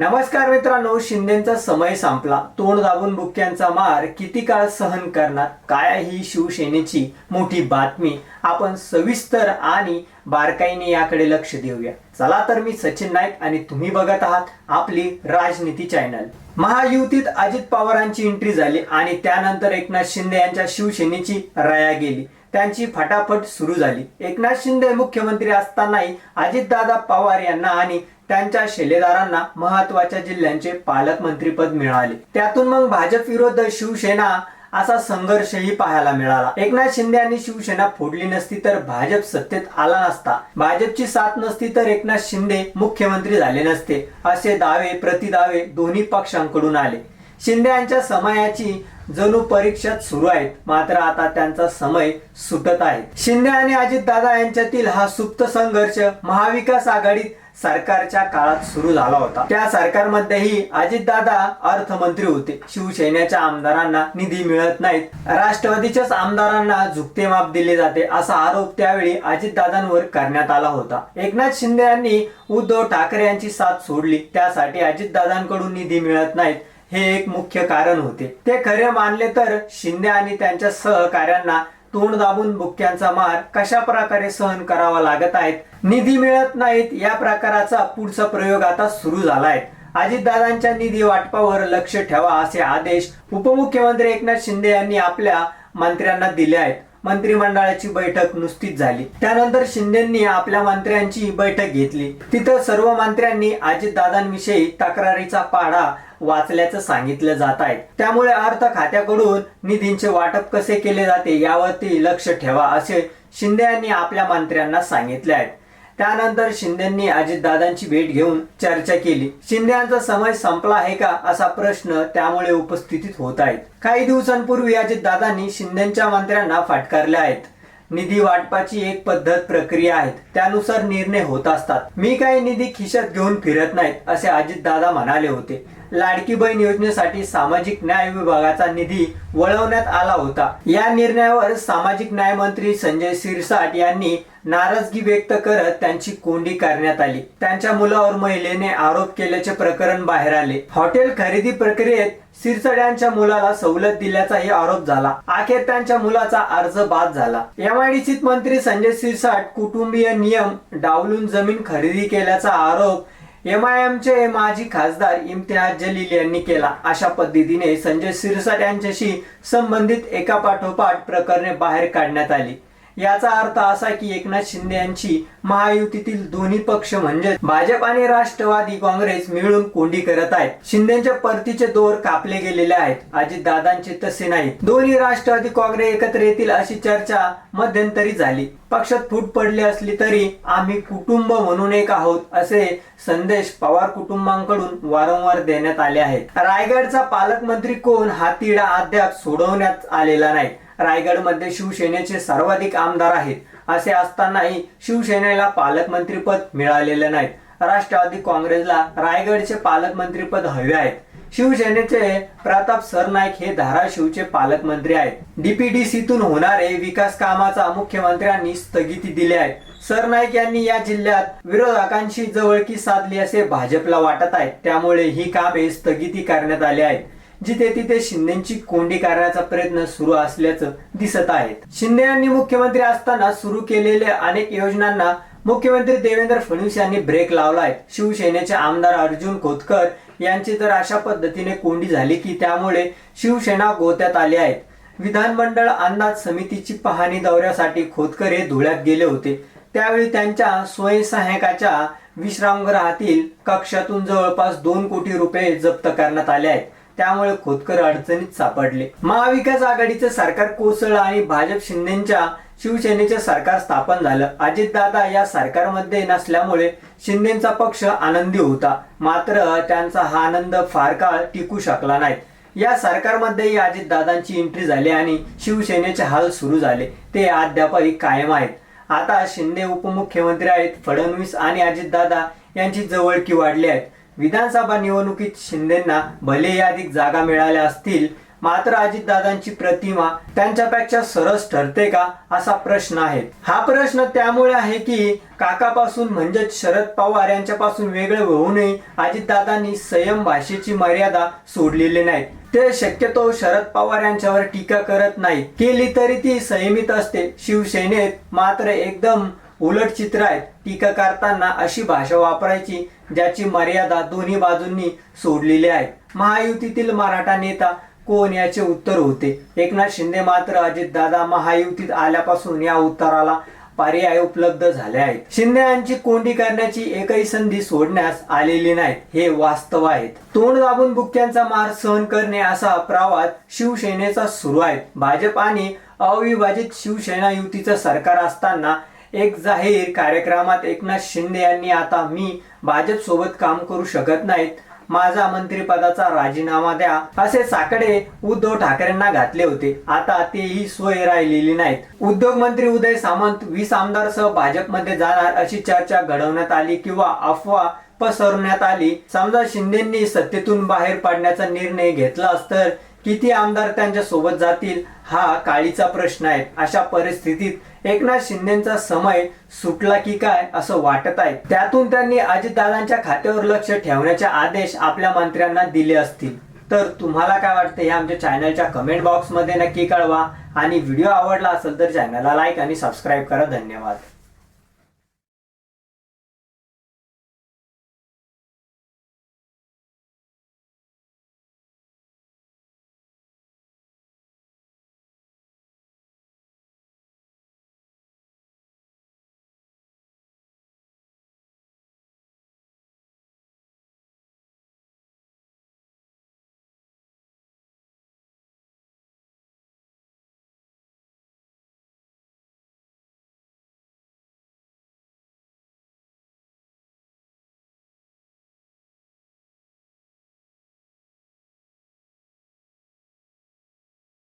नमस्कार मित्रांनो शिंदेचा समय संपला. तोंड दाबून बुक्क्यांचा मार किती काळ सहन करणार? काय ही शिवसेनेची मोठी बातमी? आपण सविस्तर आणि बारकाईने याकडे लक्ष देऊया. चला तर मी सचिन नाईक आणि तुम्ही बघत आहात आपली राजनीती चॅनल. महायुतीत अजित पवारांची एंट्री झाली आणि त्यानंतर एकनाथ शिंदे यांच्या शिवसेनेची रया गेली. त्यांची फटाफट सुरू झाली. एकनाथ शिंदे मुख्यमंत्री असतानाही अजितदादा पवार यांना आणि त्यांच्या शिलेदारांना महत्त्वाच्या जिल्ह्यांचे पालकमंत्रीपद मिळाले. त्यातून मग भाजप विरोध शिवसेना असा संघर्षही पाहायला मिळाला. एकनाथ शिंदे यांनी शिवसेना फोडली नसती तर भाजप सत्तेत आला नसता. भाजपची साथ नसती तर एकनाथ शिंदे मुख्यमंत्री झाले नसते असे दावे प्रतिदावे दोन्ही पक्षांकडून आले. शिंदे यांच्या समयाची जणू परीक्षा सुरू आहेत. मात्र आता त्यांचा समय सुटत आहे. शिंदे आणि अजितदादा यांच्यातील हा सुप्त संघर्ष महाविकास आघाडीत सरकारच्या काळात सुरू झाला होता. त्या सरकारमध्येही अजितदादा अर्थमंत्री होते. शिवसेनेच्या आमदारांना निधी मिळत नाहीत. राष्ट्रवादीच्याच आमदारांना झुकते माप दिले जाते असा आरोप त्यावेळी अजितदादांवर करण्यात आला होता. एकनाथ शिंदे यांनी उद्धव ठाकरे यांची साथ सोडली. त्यासाठी अजितदादांकडून निधी मिळत नाहीत. हे एक मुख्य कारण होते. ते खरे मानले तर शिंदे आणि त्यांच्या सहकार्यांना तोंड दाबून बुक्क्यांचा मार कशा प्रकारे सहन करावा लागत आहेत निधी मिळत नाहीत या प्रकाराचा पुढचा प्रयोग आता सुरू झालाय. अजितदादांच्या निधी वाटपावर लक्ष ठेवा असे आदेश उपमुख्यमंत्री एकनाथ शिंदे यांनी आपल्या मंत्र्यांना दिले आहेत. मंत्रिमंडळाची बैठक नुसतीच झाली. त्यानंतर शिंदेंनी आपल्या मंत्र्यांची बैठक घेतली. तिथं सर्व मंत्र्यांनी अजितदादांविषयी तक्रारीचा पाढा वाचल्याचं सांगितलं जात आहे. त्यामुळे अर्थ खात्याकडून निधींचे वाटप कसे केले जाते यावरती लक्ष ठेवा असे शिंदे यांनी आपल्या मंत्र्यांना सांगितले आहे. त्यानंतर शिंदेंनी अजितदादांची भेट घेऊन चर्चा केली. शिंदे यांचा समय संपला आहे का असा प्रश्न त्यामुळे उपस्थितीत होत आहेत. काही दिवसांपूर्वी अजितदादांनी शिंदेच्या मंत्र्यांना फाटकारल्या आहेत. निधी वाटपाची एक पद्धत प्रक्रिया आहे. त्यानुसार निर्णय होत असतात. मी काही निधी खिशात घेऊन फिरत नाहीत असे अजितदादा म्हणाले होते. लाडकी बहीण योजनेसाठी सामाजिक न्याय विभागाचा निधी वळवण्यात आला होता. या निर्णयावर सामाजिक न्याय मंत्री संजय सिरसाट यांनी नाराजगी व्यक्त करत त्यांची कोंडी करण्यात आली. त्यांच्या मुलावर महिलेने आरोप केल्याचे प्रकरण बाहेर आले. हॉटेल खरेदी प्रक्रियेत सिरसड्यांच्या मुलाला सवलत दिल्याचाही आरोप झाला. अखेर त्यांच्या मुलाचा अर्ज बाद झाला. एमआयडीसीत मंत्री संजय सिरसाट कुटुंबीय नियम डावलून जमीन खरेदी केल्याचा आरोप एमआयएमचे माजी खासदार इम्तियाज जलील यांनी केला. अशा पद्धतीने संजय सिरसाट यांच्याशी संबंधित एका पाठोपाठ प्रकरणे बाहेर काढण्यात आली. याचा अर्थ असा की एकनाथ शिंदे यांची महायुतीतील दोन्ही पक्ष म्हणजे भाजप आणि राष्ट्रवादी काँग्रेस मिळून कोंडी करत आहेत. शिंदेच्या परतीचे दोर कापले गेलेले आहेत. अजितदादांचे तसे नाही. दोन्ही राष्ट्रवादी काँग्रेस एकत्र येतील अशी चर्चा मध्यंतरी झाली. पक्षात फूट पडली असली तरी आम्ही कुटुंब म्हणून एक आहोत असे संदेश पवार कुटुंबांकडून वारंवार देण्यात आले आहेत. रायगडचा पालकमंत्री कोण हा तिढा अद्याप सोडवण्यात आलेला नाही. रायगडमध्ये शिवसेनेचे सर्वाधिक आमदार आहेत. असे असतानाही शिवसेनेला पालकमंत्रीपद मिळालेले नाहीत. राष्ट्रवादी काँग्रेसला रायगडचे पालकमंत्रीपद हवे आहेत. शिवसेनेचे प्रताप सरनाईक हे धाराशिवचे पालकमंत्री आहेत. डीपीडीसीतून होणारे विकास कामाचा मुख्यमंत्र्यांनी स्थगिती दिली आहे. सरनाईक यांनी या जिल्ह्यात विरोधकांशी जवळकी साधली असे भाजपला वाटत आहे. त्यामुळे ही कामे स्थगिती करण्यात आली आहेत. जिथे तिथे शिंदेची कोंडी करण्याचा प्रयत्न सुरू असल्याचं दिसत आहे. शिंदे यांनी मुख्यमंत्री असताना सुरू केलेल्या अनेक योजनांना मुख्यमंत्री देवेंद्र फडणवीस यांनी ब्रेक लावला आहे शिवसेनेचे आमदार अर्जुन खोतकर यांची तर अशा पद्धतीने कोंडी झाली की त्यामुळे शिवसेना गोत्यात आली आहेत. विधानमंडळ अंदाज समितीची पाहणी दौऱ्यासाठी खोतकर हे धुळ्यात गेले होते. त्यावेळी त्यांच्या स्वयंसहायकाच्या विश्रामगृहातील कक्षातून जवळपास दोन कोटी रुपये जप्त करण्यात आले आहेत. त्यामुळे खोतकर अडचणीत सापडले. महाविकास आघाडीचे सरकार कोसळलं आणि भाजप शिंदेच्या शिवसेनेचे सरकार स्थापन झालं. अजितदादा या सरकारमध्ये नसल्यामुळे शिंदेचा पक्ष आनंदी होता. मात्र त्यांचा हा आनंद फार काळ टिकू शकला नाही. या सरकारमध्येही अजितदादांची एंट्री झाली आणि शिवसेनेचे हाल सुरू झाले. ते अद्यापही कायम आहेत. आता शिंदे उपमुख्यमंत्री आहेत फडणवीस आणि अजितदादा यांची जवळकी वाढली आहेत विधानसभा निवडणुकीत शिंदेना भले यादीत जागा मिळाल्या असतील मात्र अजितदादांची प्रतिमा त्यांच्यापेक्षा सरस ठरते का असा प्रश्न आहे. हा प्रश्न त्यामुळे आहे की काकापासून म्हणजेच शरद पवार यांच्यापासून वेगळे होऊनही अजितदादांनी संयम भाषेची मर्यादा सोडलेली नाही. ते शक्यतो शरद पवार यांच्यावर टीका करत नाही. केली तरी ती संयमित असते. शिवसेनेत मात्र एकदम उलट चित्र आहेत. टीका करताना अशी भाषा वापरायची ज्याची मर्यादा दोन्ही बाजूंनी सोडलेली आहे. महायुतीतील मराठा नेता कोण याचे उत्तर होते? एकनाथ शिंदे मात्र अजितदादा महायुतीत आल्यापासून या उत्तराला पर्याय उपलब्ध झाले आहेत. शिंदे यांची कोंडी करण्याची एकही संधी सोडण्यास आलेली नाही हे वास्तव आहेत तोंड दाबून बुक्क्यांचा मार सहन करणे असा प्रवाद शिवसेनेचा सुरू आहे. भाजप आणि अविभाजित शिवसेना युतीचं सरकार असताना एक जाहीर कार्यक्रमात एकनाथ शिंदे यांनी आता मी भाजप सोबत काम करू शकत नाहीत. माझा मंत्रिपदाचा राजीनामा द्या असे साकडे उद्धव ठाकरेंना घातले होते. आता तेही सोय राहिलेली नाहीत. उद्योग मंत्री उदय सामंत वीस आमदारसह भाजपमध्ये जाणार अशी चर्चा घडवण्यात आली किंवा अफवा पसरवण्यात आली? समजा शिंदेंनी सत्तेतून बाहेर पडण्याचा निर्णय घेतला असतं किती आमदार त्यांच्यासोबत जातील हा काळीचा प्रश्न आहे. अशा परिस्थितीत एकनाथ शिंदेचा समय सुटला की काय असं वाटत आहे. त्यातून त्यांनी अजितदादांच्या खात्यावर लक्ष ठेवण्याचे आदेश आपल्या मंत्र्यांना दिले असतील. तर तुम्हाला काय वाटतं हे आमच्या चॅनलच्या कमेंट बॉक्समध्ये नक्की कळवा. आणि व्हिडिओ आवडला असेल तर चॅनलला लाईक आणि सबस्क्राईब करा. धन्यवाद.